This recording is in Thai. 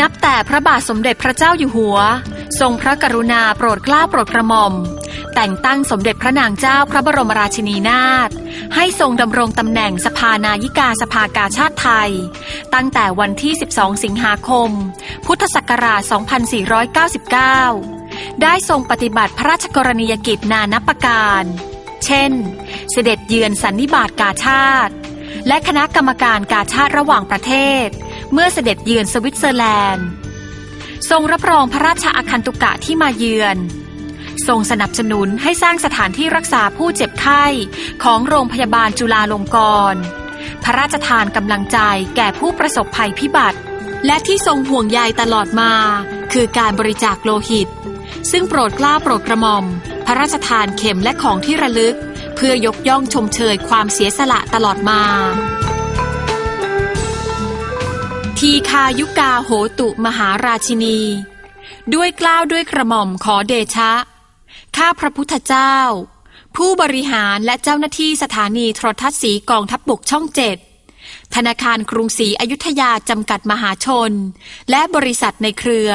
นับแต่พระบาทสมเด็จพระเจ้าอยู่หัว ทรงพระกรุณาโปรดเกล้าโปรดกระหม่อม แต่งตั้งสมเด็จพระนางเจ้าพระบรมราชินีนาถให้ทรงดำรงตำแหน่งสภานายิกาสภากาชาติไทย ตั้งแต่วันที่ 12 สิงหาคม พุทธศักราช 2499 ได้ทรงปฏิบัติพระราชกรณียกิจนานับประการ เช่น เสด็จเยือนสันนิบาตกาชาติ และคณะกรรมการกาชาติระหว่างประเทศ เมื่อเสด็จเยือนสวิตเซอร์แลนด์ ทรงรับรองพระราชอาคันตุกะที่มาเยือน ทรงสนับสนุนให้สร้างสถานที่รักษาผู้เจ็บไข้ของโรงพยาบาลจุฬาลงกรณ์พระราชทานกำลังใจแก่ผู้ประสบภัยพิบัติ และที่ทรงห่วงใยตลอดมา คือการบริจาคโลหิต ซึ่งโปรดกล้าโปรดกระหม่อม พระราชทานเข็มและของที่ระลึก เพื่อยกย่องชมเชยความเสียสละตลอดมา ทีคายุกาโหตุมหาราชินี ด้วยกล้าวด้วยกระหม่อมขอเดชะ ข้าพระพุทธเจ้า ผู้บริหารและเจ้าหน้าที่สถานีโทรทัศน์สีกองทัพบบกช่องเจ็ดธนาคารกรุงศรีอยุธยาจำกัดมหาชน และบริษัทในเครือ